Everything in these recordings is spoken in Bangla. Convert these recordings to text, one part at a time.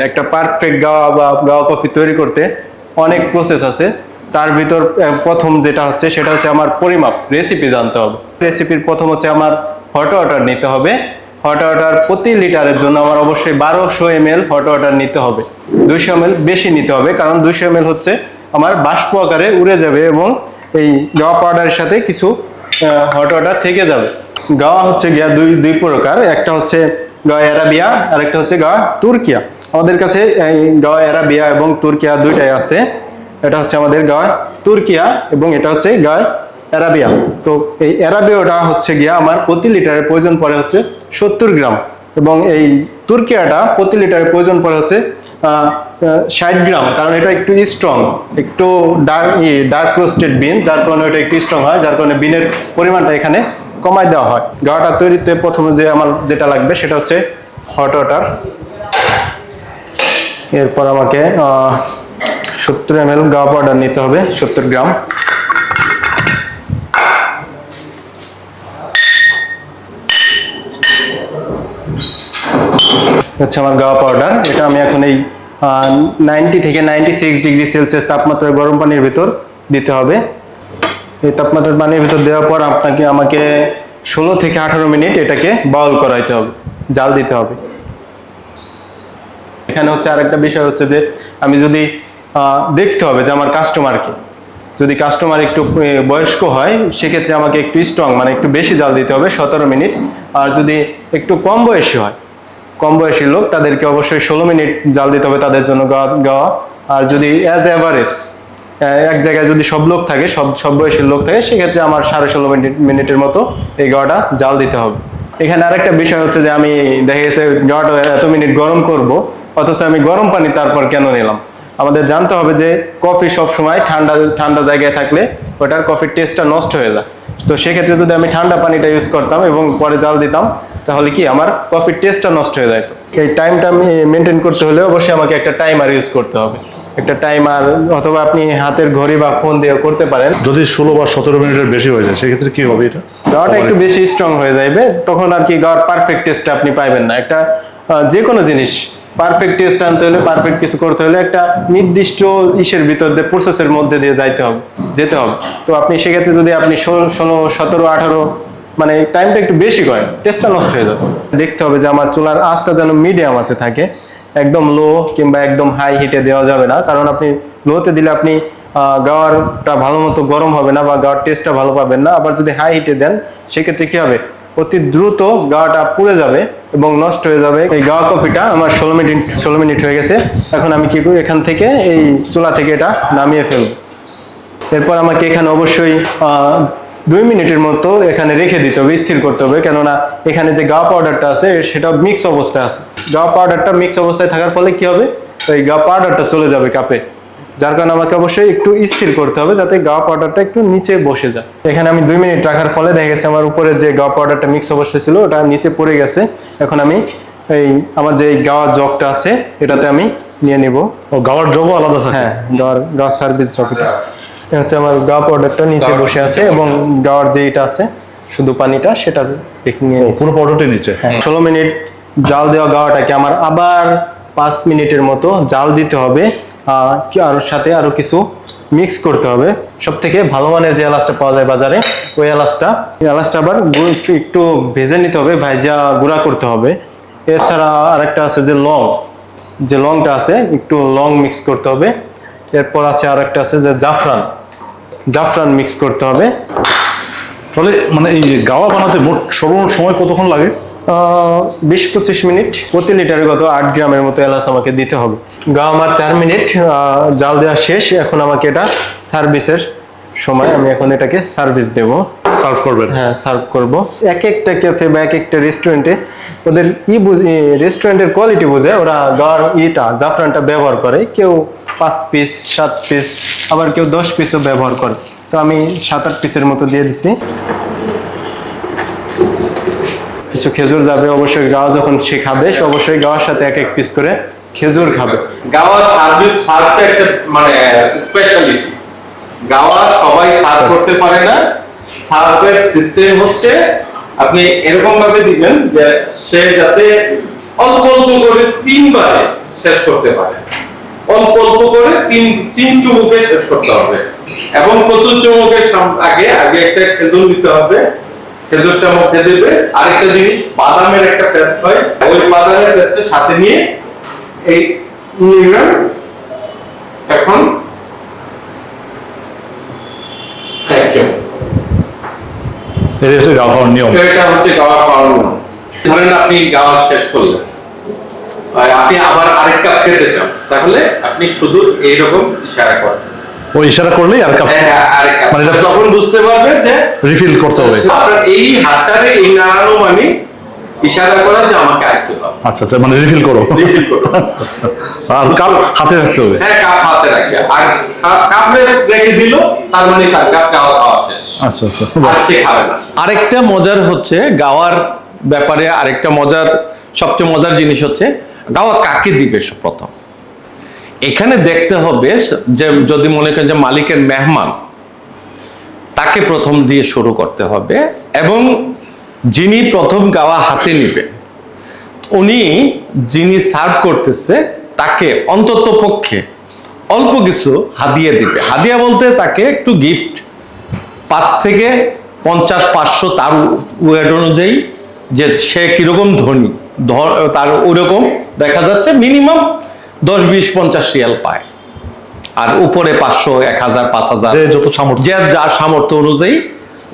একটা পারফেক্ট গাওয়া বা গাওয়া কফি তৈরি করতে অনেক প্রসেস আছে। তার ভিতর প্রথম যেটা হচ্ছে সেটা হচ্ছে আমার পরিমাপ রেসিপি জানতে হবে। রেসিপির প্রথম হচ্ছে আমার হট ওয়াটার নিতে হবে। হট ওয়াটার প্রতি লিটারের জন্য আমার অবশ্যই বারোশো এম এল হট ওয়াটার নিতে হবে। দুইশো এম বেশি নিতে হবে, কারণ দুইশো এম হচ্ছে আমার বাষ্প আকারে উড়ে যাবে এবং এই গাওয়া পাউডারের সাথে কিছু হট ওয়াটার থেকে যাবে। গাওয়া হচ্ছে গিয়া দুই দুই প্রকার, একটা হচ্ছে গাওয়া অ্যারাবিয়া আর একটা হচ্ছে গাওয়া তুর্কিয়া। আমাদের কাছে এই গাওয়া অ্যারাবিয়া এবং তুর্কিয়া দুইটাই আছে। এটা হচ্ছে আমাদের গাওয়া তুর্কিয়া এবং এটা হচ্ছে গাওয়া অ্যারাবিয়া। তো এই অ্যারাবিয়াটা হচ্ছে গিয়া আমার প্রতি লিটারের প্রয়োজন পড়ে হচ্ছে সত্তর গ্রাম এবং এই তুর্কিয়াটা প্রতি লিটারের প্রয়োজন পড়ে হচ্ছে ষাট গ্রাম। কারণ এটা একটু স্ট্রং একটু ডার্ক ডার্ক রোস্টেড বিন যার কারণে এটা একটু স্ট্রং হয়, যার কারণে বিনের পরিমাণটা এখানে কমায় দেওয়া হয়। গাওয়াটা তৈরিতে প্রথমে যে আমার যেটা লাগবে সেটা হচ্ছে হট ওয়াটার এরপর আমাকে সত্তর এম এল গা পাউডার নিতে হবে, সত্তর গ্রাম। হচ্ছে আমার গাওয়া পাউডার। এটা আমি এখন এই নাইনটি থেকে নাইনটি সিক্স ডিগ্রি সেলসিয়াস তাপমাত্রায় গরম পানির ভিতর দিতে হবে। এই তাপমাত্রার পানির ভিতর দেওয়ার পর আপনাকে, আমাকে ষোলো থেকে আঠারো মিনিট এটাকে বাউল করাইতে হবে, জাল দিতে হবে। এখানে হচ্ছে আরেকটা বিষয় হচ্ছে যে আমি যদি দেখতে হবে যে আমার কাস্টমারকে যদি কাস্টমার একটু বয়স্ক হয়, সেক্ষেত্রে আমাকে একটু স্ট্রং মানে একটু বেশি জাল দিতে হবে, সতেরো মিনিট। আর যদি একটু কম বয়সী হয়, কম বয়সী লোক, তাদেরকে অবশ্যই ষোলো মিনিট জাল দিতে হবে তাদের জন্য গাওয়া। আর যদি অ্যাজ অ্যাভারেজ এক জায়গায় যদি সব লোক থাকে, সব সব বয়সের লোক থাকে, সেক্ষেত্রে আমার সাড়ে ষোলো মিনিট, মিনিটের মতো এই গাওয়াটা জাল দিতে হবে। এখানে আরেকটা বিষয় হচ্ছে যে আমি দেখা গেছে গাওয়াটা এত মিনিট গরম করব অথচ আমি গরম পানি তারপর কেন নিলাম? আমাদের জানতে হবে যে কফি সব সময় ঠান্ডা ঠান্ডা জায়গায় থাকলে ওটার কফির টেস্টটা নষ্ট হয়ে যায়। তো সেক্ষেত্রে যদি আমি ঠান্ডা পানিটা ইউজ করতাম এবং পরে জাল দিতাম তাহলে কি আমার কফির টেস্টটা নষ্ট হয়ে যেত এই টাইমটা আমি মেনটেন করতে হলে অবশ্যই আমাকে একটা টাইমার ইউজ করতে হবে। একটা টাইমার অথবা আপনি হাতের ঘড়ি বা ফোন দিয়ে করতে পারেন। যদি ষোলো বা সতেরো মিনিটের বেশি হয়ে যায় সেক্ষেত্রে কি হবে এটা? গাওয়াটা একটু বেশি স্ট্রং হয়ে যাবে তখন আর কি গাওয়ার পারফেক্ট টেস্ট আপনি পাইবেন না। একটা যে কোনো জিনিস পারফেক্ট টেস্ট আনতে হলে পারফেক্ট কিছু করতে হলে একটা নির্দিষ্ট ইসের ভিতর দিয়ে প্রসেসের মধ্যে দিয়ে যাইতে হবে, যেতে হবে। তো আপনি সেক্ষেত্রে যদি আপনি ষোলো ষোলো, সতেরো, আঠারো মানে টাইমটা একটু বেশি করেন টেস্টটা নষ্ট হয়ে যাবে। দেখতে হবে যে আমার চুলার আঁচটা যেন মিডিয়াম আছে, থাকে, একদম লো কিংবা একদম হাই হিটে দেওয়া যাবে না। কারণ আপনি লোতে দিলে আপনি গাওয়ারটা ভালো মতো গরম হবে না বা গাওয়ার টেস্টটা ভালো পাবেন না। আবার যদি হাই হিটে দেন, সেক্ষেত্রে কি হবে? অতি দ্রুত গাওয়াটা পুড়ে যাবে এবং নষ্ট হয়ে যাবে। এই গাওয়া কফিটা আমার ষোলো মিনিট ষোলো মিনিট হয়ে গেছে। এখন আমি কি করি? এখান থেকে এই চুলা থেকে এটা নামিয়ে ফেলব। এরপর আমাকে এখানে অবশ্যই দুই মিনিটের মতো এখানে রেখে দিতে হবে, স্থির করতে হবে। কেননা এখানে যে গা পাউডারটা আছে, সেটা মিক্স অবস্থায় আছে। গা পাউডারটা মিক্স অবস্থায় থাকার ফলে কি হবে? ওই গা পাউডারটা চলে যাবে কাপে। যার কারণে আমাকে অবশ্যই একটু স্থির করতে হবে যাতে গা পাউডারটা একটু নিচে বসে যায়। এখানে আমি দুই মিনিট রাখার ফলে দেখা গেছে আমার উপরে যে গা পাউডারটা মিক্স অবস্থায় ছিল ওটা নিচে পড়ে গেছে। এখন আমি এই আমার যে গাওয়ার জগটা আছে এটাতে আমি নিয়ে নিব। ও গাওয়ার জগও আলাদা থাকে? হ্যাঁ গাওয়ার গাওয়ার সার্ভিস জগটা। হচ্ছে আমার গাওয়া পাউডারটা নিচে বসে আছে এবং গাওয়ার যে এটা আছে শুধু পানিটা সেটা নিয়ে পুরো পাউডারটাই নিচে? হ্যাঁ ষোলো মিনিট জাল দেওয়া গাওয়াটাকে আমার আবার পাঁচ মিনিটের মতো জাল দিতে হবে। আরও সাথে আরও কিছু মিক্স করতে হবে। সব থেকে ভালো মানের যে এলাচটা পাওয়া যায় বাজারে, ওই এলাচটা। এলাচটা আবার একটু ভেজে নিতে হবে, ভাইজা গুঁড়া করতে হবে। এছাড়া আরেকটা আছে যে লং, যে লংটা আছে, একটু লং মিক্স করতে হবে। এরপর আছে আরেকটা আছে যে জাফরান। জাফরান মিক্স করতে হবে। তাহলে মানে এই গাওয়া বানাতে মোট সময় কতক্ষণ লাগে? বিশ পঁচিশ মিনিট প্রতি লিটারে গত আট গ্রামের মতো এলাচ আমাকে দিতে হবে। গা আমার চার মিনিট জাল দেওয়া শেষ। এখন আমাকে এটা সার্ভিসের সময় আমি এখন এটাকে সার্ভিস দেব। সার্ভ করবেন? হ্যাঁ সার্ভ করব। এক একটা ক্যাফে বা এক একটা রেস্টুরেন্টে ওদের ই রেস্টুরেন্টের কোয়ালিটি বুঝে ওরা গাওয়ার ইটা জাফরানটা ব্যবহার করে। কেউ পাঁচ পিস সাত পিস আবার কেউ দশ পিসও ব্যবহার করে। তো আমি সাত আট পিসের মতো দিয়ে দিছি। কিছু খেজুর যাবে, অবশ্যই গাওয়া যখন সে খাবে, সে অবশ্যই গাওয়ার সাথে এক এক পিস করে খেজুর খাবে। গাওয়া সার্ভিস সার্ভটা একটা মানে স্পেশালিটি গাওয়া সবাই সার্ভ করতে পারে না। সার্ভের সিস্টেম হচ্ছে, আপনি এরকম ভাবে দিবেন যে সে যাতে অল্প অল্প করে তিনবারে শেষ করতে পারে। অল্প অল্প করে তিন তিন চুমুকে শেষ করতে হবে। এবং প্রথম চুমুকের আগে আগে একটা খেজুর নিতে হবে। খেজুরটা মুখে দেবে। আরেকটা জিনিস বাদামের একটা পেস্ট হয়। ওই বাদামের পেস্টের সাথে নিয়ে এই নিলাম। এখন এটা হচ্ছে গাওয়া খাওয়ার নিয়ম। এটা হচ্ছে গাওয়া খাওয়ানো ধরেন আপনি গাওয়া শেষ করলেন। আপনি আবার আরেক কাপ খেতে চান। তাহলে আপনি শুধু এইরকম ইশারা করেন। ওই ইশারা করলেই আর কাপ হ্যাঁ, হ্যাঁ, মানে এটা- তখন বুঝতে পারবেন যে রিফিল করতে হবে। আপনার এই হাতটারে এই নাড়ানো মানে ইশারা করা যে আমাকে আরেকটু দাও আচ্ছা আচ্ছা মানে রিফিল করো। Refill করো। আচ্ছা, আচ্ছা। আর কাপ হাতে রাখতে হবে। হ্যাঁ কাপ হাতে রাখবে। আর কাপে রেখে দিল তার মানে তার কাপ খাওয়া খাওয়া শেষ। আচ্ছা আচ্ছা। আরেকটা মজার হচ্ছে গাওয়ার ব্যাপারে আরেকটা মজার সবচেয়ে মজার জিনিস হচ্ছে গাওয়া কাকে দিবে প্রথম? এখানে দেখতে হবে যে, যদি মনে করেন যে মালিকের মেহমান, তাকে প্রথম দিয়ে শুরু করতে হবে এবং যিনি প্রথম গাওয়া হাতে নিবে, উনি যিনি সার্ভ করতেছে, তাকে অন্তত পক্ষে অল্প কিছু হাদিয়া দিবে। হাদিয়া বলতে তাকে একটু গিফট পাঁচ থেকে পঞ্চাশ, পাঁচশো তার ওয়েট অনুযায়ী যে সে কীরকম ধনী তার ওরকম দেখা যাচ্ছে মিনিমাম দশ বিশ পঞ্চাশ রিয়াল পায়। আর উপরে পাঁচশো এক হাজার পাঁচ হাজার। যত সামর্থ্য। যে যার সামর্থ্য অনুযায়ী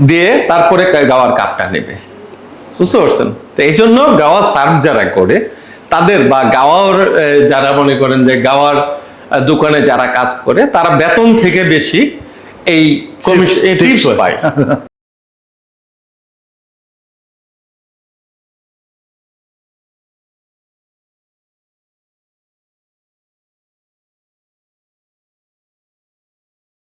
দিয়ে তারপরে গাওয়ার কাপটা নেবে। বুঝতে পারছেন? তো এই জন্য গাওয়া সার্ভ যারা করে তাদের বা গাওয়ার যারা মনে করেন যে গাওয়ার দোকানে যারা কাজ করে তারা বেতন থেকে বেশি এই কমিশন টিপস। পায়।